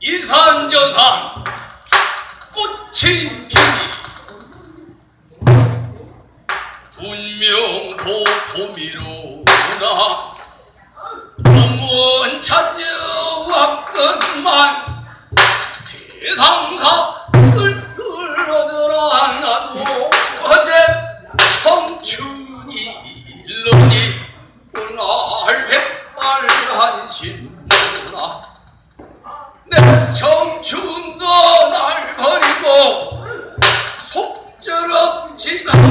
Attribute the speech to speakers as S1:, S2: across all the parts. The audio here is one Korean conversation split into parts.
S1: 이산저산 꽃이 피니 분명 고포미로나. 영원 찾아 청춘도 날 버리고 속절없이 가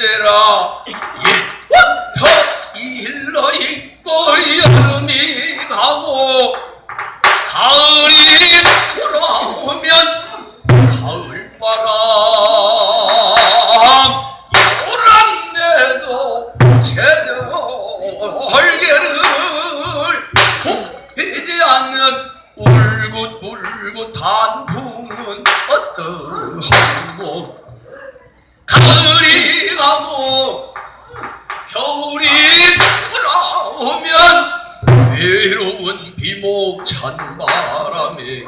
S1: 때라 옛부터 일러 있고 여름이 가고 가을이 돌아오면 가을바람 요란내도 제절개를 보이지 않는 울긋불긋한 겨울이 돌아오면 외로운 비목 찬 바람에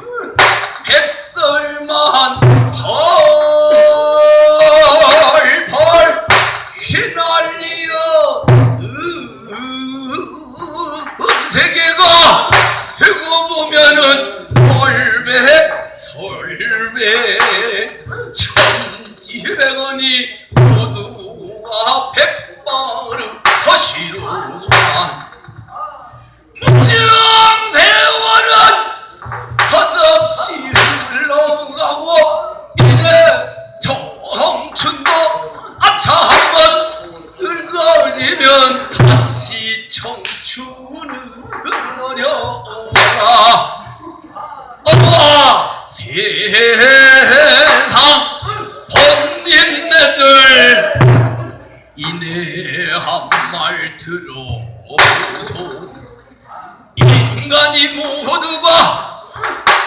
S1: 백설만 펄펄 휘날리어 세계가 되고 보면은 얼백 설백 천지백원이 말 들어오소. 인간이 모두가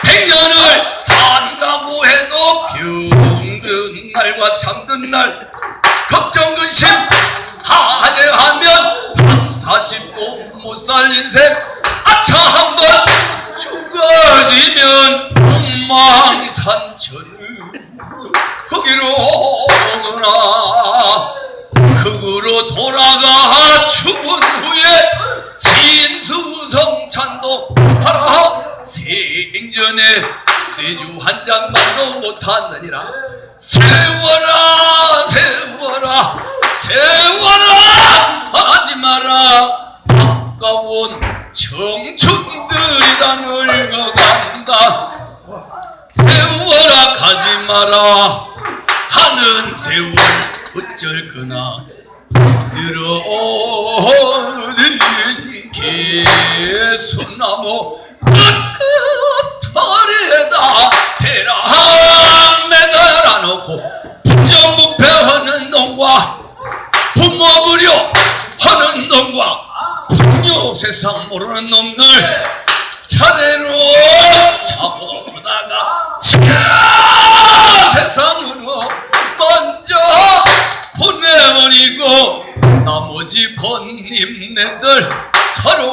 S1: 백년을 산다고 해도 병든 날과 잠든 날 걱정 근심 하재하면 단 40도 못 살 인생 아차 한 번 죽어지면 엉망산천을 거기로 오거나 흙으로 돌아가 죽은 후에 진수성찬도 살아 생전에 세주 한 잔만도 못하느니라. 세워라 세워라 세워라! 하지 마라. 아까운 청춘들이 다 늙어간다. 세워라 가지 마라. 하는 세월 어쩔 거나 늘어진 개소나무 끝끝털에다. 대라 매달아 놓고 부정부패하는 놈과 부모부려 하는 놈과 분요 세상 모르는 놈들 차례로 잡아다가 차 번님네들 서로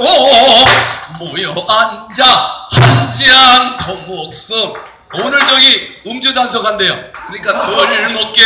S1: 모여 앉아 한지한 토목섬 오늘 저기 음주 단속한대요. 그러니까 덜 먹게